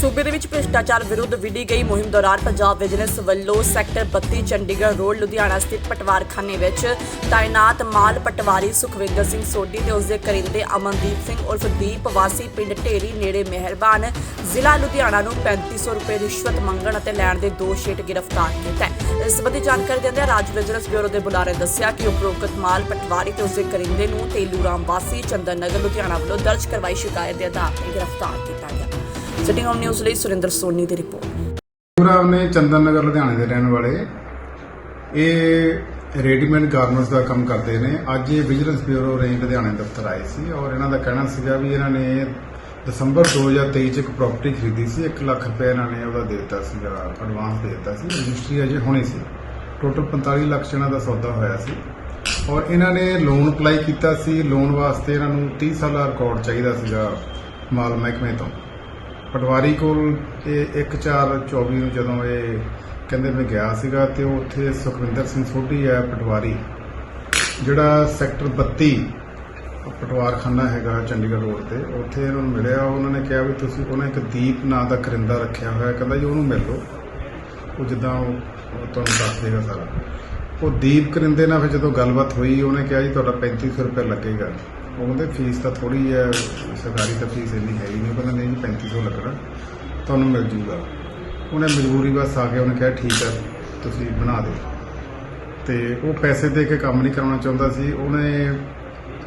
ਸੂਬੇ ਦੇ ਵਿੱਚ ਭ੍ਰਿਸ਼ਟਾਚਾਰ ਵਿਰੁੱਧ ਵਿੱਢੀ ਗਈ ਮੁਹਿੰਮ ਦੌਰਾਨ ਪੰਜਾਬ ਵਿਜੀਲੈਂਸ ਵੱਲੋਂ ਸੈਕਟਰ 32 ਚੰਡੀਗੜ੍ਹ ਰੋਡ, ਲੁਧਿਆਣਾ ਸਥਿਤ ਪਟਵਾਰਖਾਨੇ ਵਿੱਚ ਤਾਇਨਾਤ ਮਾਲ ਪਟਵਾਰੀ ਸੁਖਵਿੰਦਰ ਸਿੰਘ ਸੋਢੀ ਤੇ ਉਸਦੇ ਕਰਿੰਦੇ ਅਮਨਦੀਪ ਸਿੰਘ ਉਰਫ ਦੀਪ ਵਾਸੀ ਪਿੰਡ ਢੇਰੀ ਨੇੜੇ ਮਿਹਰਬਾਨ। ਜ਼ਿਲ੍ਹਾ ਲੁਧਿਆਣਾ ਨੂੰ 3500 ਰੁਪਏ ਰਿਸ਼ਵਤ ਮੰਗਣ ਅਤੇ ਲੈਣ ਦੇ ਦੋਸ਼ ਹੇਠ ਗ੍ਰਿਫਤਾਰ ਕੀਤਾ ਹੈ। ਇਸ ਸੰਬੰਧੀ ਜਾਣਕਾਰੀ ਦਿੰਦਿਆਂ ਰਾਜ ਵਿਜੀਲੈਂਸ ਬਿਊਰੋ ਦੇ ਬੁਲਾਰੇ ਨੇ ਦੱਸਿਆ ਕਿ ਉਪਰੋਕਤ ਮਾਲ ਪਟਵਾਰੀ ਤੇ ਉਸਦੇ ਕਰਿੰਦੇ ਨੂੰ ਤੇਲੂ ਰਾਮ ਵਾਸੀ ਚੰਦਨ ਨਗਰ ਲੁਧਿਆਣਾ ਵੱਲੋਂ ਦਰਜ ਕਰਵਾਈ ਸ਼ਿਕਾਇਤ ਦੇ ਆਧਾਰ ਤੇ ਗ੍ਰਿਫਤਾਰ ਕੀਤਾ ਗਿਆ। ਸਿਟਿੰਗ ਔਨ ਨਿਊਜ਼ ਲਈ ਸੁਰਿੰਦਰ ਸੋਨੀ ਦੀ ਰਿਪੋਰਟ। ਪੂਰਾ ਨੇ ਚੰਦਨ ਨਗਰ, ਲੁਧਿਆਣੇ ਦੇ ਰਹਿਣ ਵਾਲੇ। ਇਹ ਰੈਡੀਮੇਡ ਗਾਰਮੈਂਟਸ ਦਾ ਕੰਮ ਕਰਦੇ ਨੇ। ਅੱਜ ਇਹ ਵਿਜੀਲੈਂਸ ਬਿਊਰੋ ਰੇਂਜ ਲੁਧਿਆਣੇ ਦਫ਼ਤਰ ਆਏ ਸੀ ਔਰ ਇਹਨਾਂ ਦਾ ਕਹਿਣਾ ਸੀਗਾ ਵੀ ਇਹਨਾਂ ਨੇ ਦਸੰਬਰ 2023 ਚ ਇੱਕ ਪ੍ਰਾਪਰਟੀ ਖਰੀਦੀ ਸੀ। 1 ਲੱਖ ਰੁਪਏ ਇਹਨਾਂ ਨੇ ਉਹਦਾ ਦੇ ਦਿੱਤਾ ਸੀਗਾ ਐਡਵਾਂਸ ਦੇ ਦਿੱਤਾ ਸੀ। ਰਜਿਸਟਰੀ ਅਜੇ ਹੋਣੀ ਸੀ। ਟੋਟਲ 45 ਲੱਖ ਚ ਇਹਨਾਂ ਦਾ ਸੌਦਾ ਹੋਇਆ ਸੀ। ਔਰ ਇਹਨਾਂ ਨੇ ਲੋਨ ਅਪਲਾਈ ਕੀਤਾ ਸੀ। ਲੋਨ ਵਾਸਤੇ ਇਹਨਾਂ ਨੂੰ 30 ਸਾਲਾ ਰਿਕਾਰਡ ਚਾਹੀਦਾ ਸੀਗਾ ਮਾਲ ਮਹਿਕਮੇ ਤੋਂ। ਪਟਵਾਰੀ ਕੋਲ ਇਹ 1424 ਨੂੰ ਜਦੋਂ ਇਹ ਕਹਿੰਦੇ ਮੈਂ ਗਿਆ ਸੀਗਾ ਤੇ ਉਹ ਉੱਥੇ ਸੁਖਵਿੰਦਰ ਸਿੰਘ ਸੋਢੀ ਹੈ ਪਟਵਾਰੀ, ਜਿਹੜਾ ਸੈਕਟਰ 32 ਪਟਵਾਰਖਾਨਾ ਹੈਗਾ ਚੰਡੀਗੜ੍ਹ ਰੋਡ ਤੇ, ਉੱਥੇ ਇਹਨਾਂ ਨੂੰ ਮਿਲਿਆ, ਉਹਨਾਂ ਨੇ ਕਿਹਾ ਵੀ ਤੁਸੀਂ ਉਹਨਾਂ ਇੱਕ ਦੀਪ ਨਾਂ ਦਾ ਕਰਿੰਦਾ ਰੱਖਿਆ ਹੋਇਆ, ਕਹਿੰਦਾ ਜੀ ਉਹਨੂੰ ਮਿਲ ਲਓ। ਉਹ ਜਿੱਦਾਂ ਉਹ ਉਹ ਤੁਹਾਨੂੰ ਦੱਸ ਦੇਗਾ ਸਾਰਾ। ਉਹ ਦੀਪ ਕਰਿੰਦੇ ਨਾਲ ਫਿਰ ਜਦੋਂ ਗੱਲਬਾਤ ਹੋਈ, ਉਹਨੇ ਕਿਹਾ ਜੀ ਤੁਹਾਡਾ 3500 ਰੁਪਏ ਲੱਗੇਗਾ। ਉਹ ਕਹਿੰਦੇ ਫੀਸ ਤਾਂ ਥੋੜੀ ਹੈ, ਸਰਕਾਰੀ ਤਾਂ ਫੀਸ ਇੰਨੀ ਹੈ ਹੀ ਨਹੀਂ ਉਹ ਕਹਿੰਦਾ ਨਹੀਂ ਜੀ 3500 ਲੱਗਣਾ, ਤੁਹਾਨੂੰ ਮਿਲ ਜੂਗਾ। ਉਹਨੇ ਮਜਬੂਰੀ ਬਸ ਆ ਕੇ ਉਹਨੇ ਕਿਹਾ, ਠੀਕ ਹੈ, ਤੁਸੀਂ ਬਣਾ ਦਿਓ। ਤੇ ਉਹ ਪੈਸੇ ਦੇ ਕੇ ਕੰਮ ਨਹੀਂ ਕਰਾਉਣਾ ਚਾਹੁੰਦਾ ਸੀ। ਉਹਨੇ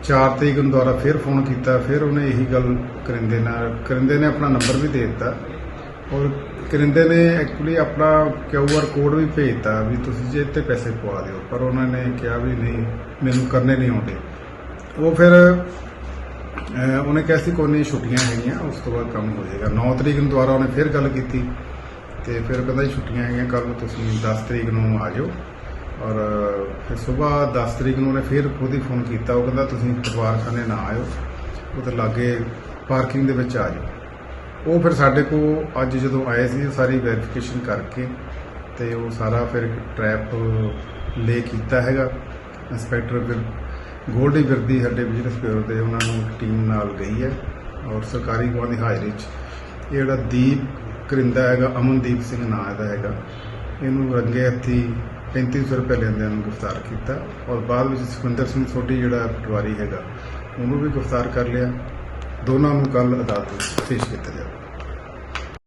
4 ਤਰੀਕ ਨੂੰ ਦੁਬਾਰਾ ਫਿਰ ਫੋਨ ਕੀਤਾ, ਫਿਰ ਉਹਨੇ ਇਹੀ ਗੱਲ ਕਰਿੰਦੇ ਨਾਲ, ਕਰਿੰਦੇ ਨੇ ਆਪਣਾ ਨੰਬਰ ਵੀ ਦੇ ਦਿੱਤਾ। ਔਰ ਕਰਿੰਦੇ ਨੇ ਐਕਚੁਅਲੀ ਆਪਣਾ ਕਿਊਆਰ ਕੋਡ ਵੀ ਭੇਜਤਾ ਵੀ ਤੁਸੀਂ ਜੇ ਤੇ ਪੈਸੇ ਪਵਾ ਦਿਓ। ਪਰ ਉਹਨਾਂ ਨੇ ਕਿਹਾ ਵੀ ਨਹੀਂ, ਮੈਨੂੰ ਕਰਨੇ ਨਹੀਂ ਆਉਂਦੇ। ਉਹ ਫਿਰ ਉਹਨੇ ਕਿਹਾ ਸੀ ਕੋਈ ਨਹੀਂ, ਛੁੱਟੀਆਂ ਹੈਗੀਆਂ, ਉਸ ਤੋਂ ਬਾਅਦ ਕੰਮ ਹੋ ਜਾਏਗਾ। 9 ਤਰੀਕ ਨੂੰ ਦੁਬਾਰਾ ਉਹਨੇ ਫਿਰ ਗੱਲ ਕੀਤੀ ਤੇ ਫਿਰ ਕਹਿੰਦਾ ਜੀ, ਛੁੱਟੀਆਂ ਹੈਗੀਆਂ ਕੱਲ ਨੂੰ ਤੁਸੀਂ 10 ਤਰੀਕ ਨੂੰ ਆ ਜਾਓ। ਔਰ, ਫਿਰ ਸਵੇਰ 10 ਤਰੀਕ ਨੂੰ ਉਹਨੇ ਫਿਰ ਖੁਦ ਹੀ ਫੋਨ ਕੀਤਾ। ਉਹ ਕਹਿੰਦਾ, ਤੁਸੀਂ ਪਟਵਾਰਖਾਨੇ ਨਾ ਆਇਓ, ਉਹ ਤੇ ਲਾਗੇ ਪਾਰਕਿੰਗ ਦੇ ਵਿੱਚ ਆ ਜਾਓ। ਉਹ ਫਿਰ ਸਾਡੇ ਕੋਲ ਅੱਜ ਜਦੋਂ ਆਏ ਸੀ ਉਹ ਸਾਰੀ ਵੈਰੀਫਿਕੇਸ਼ਨ ਕਰਕੇ ਤੇ ਉਹ ਸਾਰਾ ਫਿਰ ਟਰੈਪ ਲੇ ਕੀਤਾ ਹੈਗਾ। ਇੰਸਪੈਕਟਰ ਫਿਰ ਗੋਲਡੀ ਵਿਰਦੀ ਸਾਡੇ ਬਿਜ਼ਨਸ ਬਿਊਰੋ ਦੇ ਉਹਨਾਂ ਨੂੰ ਇੱਕ ਟੀਮ ਨਾਲ ਗਈ ਹੈ ਔਰ ਸਰਕਾਰੀ ਗਵਾਹ ਦੀ ਹਾਜ਼ਰੀ 'ਚ। ਇਹ ਜਿਹੜਾ ਦੀਪ ਕਰਿੰਦਾ ਹੈਗਾ, ਅਮਨਦੀਪ ਸਿੰਘ ਨਾਂ ਦਾ ਹੈਗਾ, ਇਹਨੂੰ ਰੰਗੇ ਹੱਥੀ 3500 ਰੁਪਏ ਲੈਂਦਿਆਂ ਨੂੰ ਗ੍ਰਿਫਤਾਰ ਕੀਤਾ ਔਰ ਬਾਅਦ ਵਿੱਚ ਸੁਖਵਿੰਦਰ ਸਿੰਘ ਸੋਢੀ ਜਿਹੜਾ ਪਟਵਾਰੀ ਹੈਗਾ, ਉਹਨੂੰ ਵੀ ਗ੍ਰਿਫਤਾਰ ਕਰ ਲਿਆ। ਦੋਨਾਂ ਨੂੰ ਕੱਲ ਅਦਾਲਤ ਵਿੱਚ ਪੇਸ਼ ਕੀਤਾ ਜਾਵੇ